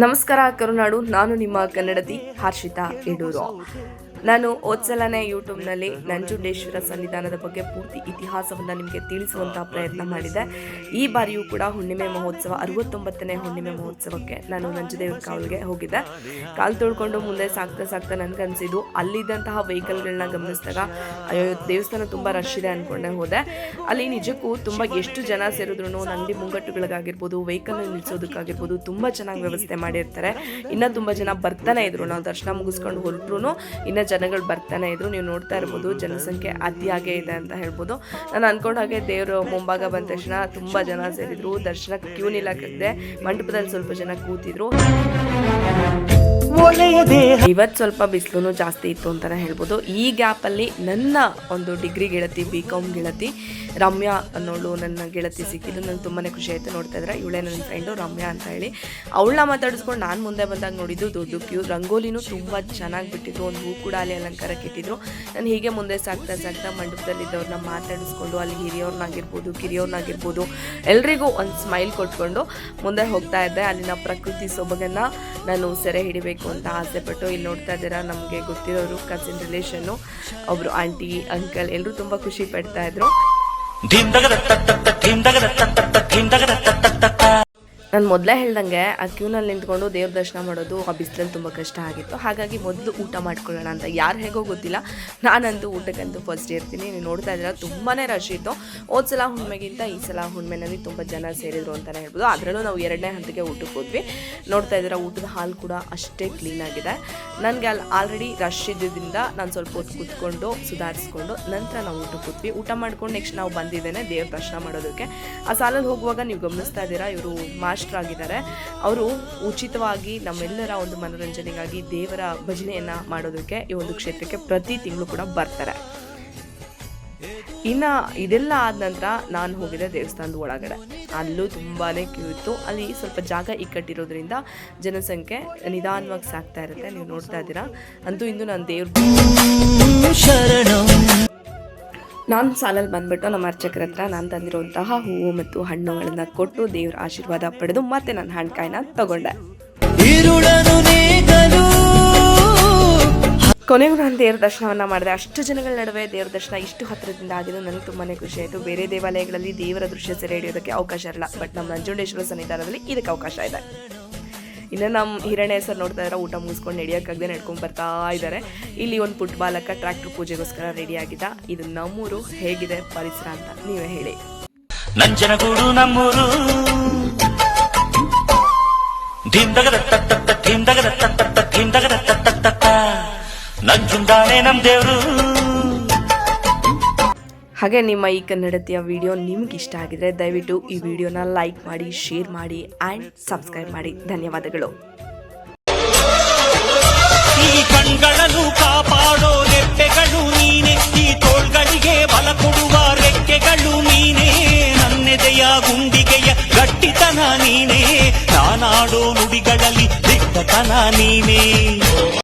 ನಮಸ್ಕಾರ ಕರುನಾಡು ನಾನು ನಿಮ್ಮ ಕನ್ನಡತಿ ಹರ್ಷಿತಾ ಯಡೂರು ನಾನು ಓದ್ಸಲನೇ ಯೂಟ್ಯೂಬ್ನಲ್ಲಿ ನಂಜುಂಡೇಶ್ವರ ಸನ್ನಿಧಾನದ ಬಗ್ಗೆ ಪೂರ್ತಿ ಇತಿಹಾಸವನ್ನು ನಿಮಗೆ ತಿಳಿಸುವಂಥ ಪ್ರಯತ್ನ ಮಾಡಿದೆ. ಈ ಬಾರಿಯೂ ಕೂಡ ಹುಣ್ಣಿಮೆ ಮಹೋತ್ಸವ, ಅರವತ್ತೊಂಬತ್ತನೇ ಹುಣ್ಣಿಮೆ ಮಹೋತ್ಸವಕ್ಕೆ ನಾನು ನಂಜುದೇವ್ರ ಕಾವಲಿಗೆ ಹೋಗಿದ್ದೆ. ಕಾಲು ತೊಳ್ಕೊಂಡು ಮುಂದೆ ಸಾಗ್ತಾ ಸಾಕ್ತಾ ನನಗನ್ಸಿದ್ದು, ಅಲ್ಲಿದ್ದಂತಹ ವೆಹಿಕಲ್ಗಳನ್ನ ಗಮನಿಸಿದಾಗ, ಅಯ್ಯೋ, ದೇವಸ್ಥಾನ ತುಂಬ ರಶ್ ಇದೆ ಅಂದ್ಕೊಂಡೆ ಹೋದೆ. ಅಲ್ಲಿ ನಿಜಕ್ಕೂ ತುಂಬ ಎಷ್ಟು ಜನ ಸೇರಿದ್ರು ನಂದಿ ಮುಂಗಟ್ಟುಗಳಿಗಾಗಿರ್ಬೋದು ವೆಹಿಕಲ್ ನಿಲ್ಲಿಸೋದಕ್ಕಾಗಿರ್ಬೋದು ತುಂಬ ಚೆನ್ನಾಗಿ ವ್ಯವಸ್ಥೆ ಮಾಡಿರ್ತಾರೆ. ಇನ್ನೂ ತುಂಬ ಜನ ಬರ್ತಾನೆ ಇದ್ರು. ನಾವು ದರ್ಶನ ಮುಗಿಸ್ಕೊಂಡು ಹೊರಟ್ರು ಇನ್ನೂ ಜನಗಳು ಬರ್ತಾನೆ ಇದ್ರು, ನೀವು ನೋಡ್ತಾ ಇರ್ಬೋದು, ಜನಸಂಖ್ಯೆ ಅತಿಯಾಗೇ ಇದೆ ಅಂತ ಹೇಳ್ಬೋದು. ನಾನು ಅನ್ಕೊಂಡ ಹಾಗೆ ದೇವರು ಮುಂಭಾಗ ಬಂದ ತಕ್ಷಣ ತುಂಬ ಜನ ಸೇರಿದ್ರು ದರ್ಶನ ಕ್ಯೂ ನಿಲ್ಲಾಕಿದ್ದೆ, ಮಂಟಪದಲ್ಲಿ ಸ್ವಲ್ಪ ಜನ ಕೂತಿದ್ರು. ಇವತ್ತು ಸ್ವಲ್ಪ ಬಿಸಿಲು ಜಾಸ್ತಿ ಇತ್ತು ಅಂತಾನೆ ಹೇಳ್ಬೋದು. ಈ ಗ್ಯಾಪಲ್ಲಿ ನನ್ನ ಒಂದು ಡಿಗ್ರಿ ಗೆಳತಿ ಬಿ ಕಾಮ್ ಗೆಳತಿ ರಮ್ಯಾ ಅನ್ನೋಳು ನನ್ನ ಗೆಳತಿ ಸಿಕ್ಕಿದ್ದು. ನನಗೆ ತುಂಬಾ ಖುಷಿ ಆಯಿತು ನೋಡ್ತಾ ಇದ್ರೆ. ಇವಳೇ ನನ್ನ ಫ್ರೆಂಡು ರಮ್ಯಾ ಅಂತ ಹೇಳಿ. ಅವಳನ್ನ ಮಾತಾಡಿಸ್ಕೊಂಡು ನಾನು ಮುಂದೆ ಬಂದಾಗ ನೋಡಿದ್ದು ದೊಡ್ಡ ಕ್ಯೂ ರಂಗೋಲಿನೂ ತುಂಬ ಚೆನ್ನಾಗಿ ಬಿಟ್ಟಿದ್ರು. ಒಂದು ಹೂ ಕೂಡ ಅಲ್ಲಿ ಅಲಂಕಾರಕ್ಕೆ ಇಟ್ಟಿದ್ರು. ನಾನು ಹೀಗೆ ಮುಂದೆ ಸಾಕ್ತಾ ಸಾಕ್ತಾ ಮಂಟಪದಲ್ಲಿದ್ದವ್ರನ್ನ ಮಾತಾಡಿಸ್ಕೊಂಡು, ಅಲ್ಲಿ ಹಿರಿಯವ್ರನ್ನಾಗಿರ್ಬೋದು, ಕಿರಿಯವ್ರನ್ನಾಗಿರ್ಬೋದು ಎಲ್ರಿಗೂ ಒಂದು ಸ್ಮೈಲ್ ಕೊಟ್ಕೊಂಡು ಮುಂದೆ ಹೋಗ್ತಾ ಇದ್ದೆ. ಅಲ್ಲಿನ ಪ್ರಕೃತಿ ಸೊಬಗನ್ನು ನಾನು ಸೆರೆ ಅಂತ ಆಸೆ ಪಟ್ಟು ಇಲ್ಲಿ ನೋಡ್ತಾ ಇದ್ದೀರಾ? ನಮಗೆ ಗೊತ್ತಿರೋರು ಕಸಿನ್ ರಿಲೇಷನ್ನು ಒಬ್ರು ಆಂಟಿ ಅಂಕಲ್ ಎಲ್ಲರೂ ತುಂಬ ಖುಷಿ ಪಡ್ತಾ ಇದ್ರು. ನಾನು ಮೊದಲೇ ಹೇಳ್ದಂಗೆ ಆ ಕ್ಯೂನಲ್ಲಿ ನಿಂತ್ಕೊಂಡು ದೇವ್ರ ದರ್ಶನ ಮಾಡೋದು ಆ ಬಿಸಿಲಲ್ಲಿ ತುಂಬ ಕಷ್ಟ ಆಗಿತ್ತು. ಹಾಗಾಗಿ ಮೊದಲು ಊಟ ಮಾಡ್ಕೊಳ್ಳೋಣ ಅಂತ ಯಾರು ಹೇಗೋ ಗೊತ್ತಿಲ್ಲ. ನಾನಂತೂ ಊಟಕ್ಕಂತೂ ಫಸ್ಟ್ ಇರ್ತೀನಿ. ನೀವು ನೋಡ್ತಾ ಇದ್ದೀರಾ ತುಂಬಾ ರಶ್ ಇತ್ತು. ಹೋದ ಸಲ ಹುಣ್ಮೆಗಿಂತ ಈ ಸಲ ಹುಣ್ಮೆನಲ್ಲಿ ತುಂಬ ಜನ ಸೇರಿದ್ರು ಅಂತಲೇ ಹೇಳ್ಬೋದು. ಅದರಲ್ಲೂ ನಾವು ಎರಡನೇ ಹಂತಕ್ಕೆ ಊಟಕ್ಕೆ ಹೋದ್ವಿ. ನೋಡ್ತಾ ಇದ್ದೀರಾ, ಊಟದ ಹಾಲು ಕೂಡ ಅಷ್ಟೇ ಕ್ಲೀನಾಗಿದೆ ನನಗೆ ಅಲ್ಲಿ ಆಲ್ರೆಡಿ ರಶ್ ಇದ್ದಿದ್ದರಿಂದ ನಾನು ಸ್ವಲ್ಪ ಹೊತ್ತು ಕೂತ್ಕೊಂಡು ಸುಧಾರಿಸ್ಕೊಂಡು ನಂತರ ನಾವು ಊಟಕ್ಕೆ ಕೂತ್ವಿ ಊಟ ಮಾಡ್ಕೊಂಡು ನೆಕ್ಸ್ಟ್ ನಾವು ಬಂದಿದ್ದೇನೆ ದೇವ್ರ ದರ್ಶನ ಮಾಡೋದಕ್ಕೆ. ಆ ಸಾಲಲ್ಲಿ ಹೋಗುವಾಗ ನೀವು ಗಮನಿಸ್ತಾ ಇದ್ದೀರಾ, ಇವರು ಮಾಸ್ಟರ್ ಆಗಿದ್ದಾರೆ ಅವರು ಉಚಿತವಾಗಿ ನಮ್ಮೆಲ್ಲರ ಒಂದು ಮನೋರಂಜನೆಗಾಗಿ ದೇವರ ಭಜನೆಯನ್ನು ಮಾಡೋದಕ್ಕೆ ಈ ಒಂದು ಕ್ಷೇತ್ರಕ್ಕೆ ಪ್ರತಿ ತಿಂಗಳು ಕೂಡ ಬರ್ತಾರೆ. ಇನ್ನು ಇದೆಲ್ಲ ಆದ ನಂತರ ನಾನು ಹೋಗಿದ್ದೆ ದೇವಸ್ಥಾನದ ಒಳಗಡೆ. ಅಲ್ಲೂ ತುಂಬಾ ಕ್ಯೂ ಇತ್ತು. ಅಲ್ಲಿ ಸ್ವಲ್ಪ ಜಾಗ ಇಕ್ಕಟ್ಟಿರೋದ್ರಿಂದ ಜನಸಂಖ್ಯೆ ನಿಧಾನವಾಗಿ ಸಾಕ್ತಾ ಇರುತ್ತೆ. ನೀವು ನೋಡ್ತಾ ಇದ್ದೀರಾ. ಅಂತೂ ಇಂದು ನಾನು ದೇವ್ರ ನಾನು ಸಾಲಲ್ಲಿ ಬಂದ್ಬಿಟ್ಟು ನಮ್ಮ ಅರ್ಚಕರ ಹತ್ರ ನಾನು ತಂದಿರುವಂತಹ ಹೂವು ಮತ್ತು ಹಣ್ಣುಗಳನ್ನು ಕೊಟ್ಟು ದೇವರ ಆಶೀರ್ವಾದ ಪಡೆದು ಮತ್ತೆ ನನ್ನ ಹಣ್ಕಾಯಿನ ತಗೊಂಡೆ. ಕೊನೆಗೂ ನಾನು ದೇವ್ರ ದರ್ಶನವನ್ನು ಮಾಡಿದೆ. ಅಷ್ಟು ಜನಗಳ ನಡುವೆ ದೇವ್ರ ದರ್ಶನ ಇಷ್ಟು ಹತ್ತಿರದಿಂದ ಆಗಿದ್ದು ನನಗೆ ತುಂಬಾ ಖುಷಿ ಆಯಿತು. ಬೇರೆ ದೇವಾಲಯಗಳಲ್ಲಿ ದೇವರ ದೃಶ್ಯ ಸೆರೆ ಹಿಡಿಯೋದಕ್ಕೆ ಅವಕಾಶ ಇರಲ್ಲ. ಬಟ್ ನಮ್ಮ ನಂಜುಂಡೇಶ್ವರ ಸನ್ನಿಧಾನದಲ್ಲಿ ಇದಕ್ಕೆ ಅವಕಾಶ ಇದೆ. ಇನ್ನು ನಮ್ಮ ಹಿರಣ್ಯ ಸರ್ ನೋಡ್ತಾ ಇದ್ದಾರೆ, ಊಟ ಮುಗಿಸ್ಕೊಂಡು ನಡೆಯೋಕ್ಕಾಗದೆ ನಡ್ಕೊಂಡು ಬರ್ತಾ ಇದ್ದಾರೆ. ಇಲ್ಲಿ ಒಂದು ಪುಟ್ ಬಾಲಕ ಟ್ರ್ಯಾಕ್ಟರ್ ಪೂಜೆಗೋಸ್ಕರ ರೆಡಿ ಆಗಿದ್ದ. ಇದು ನಮ್ಮೂರು ಹೇಗಿದೆ ಪರಿಸರ ಅಂತ ನೀವೇ ಹೇಳಿ. ನಂಜನಗೂಡು ನಮ್ಮೂರು. ನಂಜುಂದಾನೆ ನಮ್ ತತ್ತ ಹಾಗೆ ನಿಮ್ಮ ಈ ಕನ್ನಡತಿಯ ವಿಡಿಯೋ ನಿಮ್ಗೆ ಇಷ್ಟ ಆಗಿದ್ರೆ ದಯವಿಟ್ಟು ಈ ವಿಡಿಯೋನ ಲೈಕ್ ಮಾಡಿ ಶೇರ್ ಮಾಡಿ ಆ್ಯಂಡ್ ಸಬ್ಸ್ಕ್ರೈಬ್ ಮಾಡಿ. ಧನ್ಯವಾದಗಳು. ಕಾಪಾಡೋ ರೆಪ್ಪೆಗಳು ನೀನೆ. ಈ ತೋಳ್ಗಳಿಗೆ ಬಲ ಕೊಡುವ ರೆಕ್ಕೆಗಳು ನೀನೇ. ನನ್ನೆದೆಯ ಗುಂಡಿಗೆಯ ಗಟ್ಟಿತನ ನೀನೇ. ನಾನಾಡೋ ನುಡಿಗಳಲ್ಲಿ ದಿಟ್ಟತನ ನೀನೇ.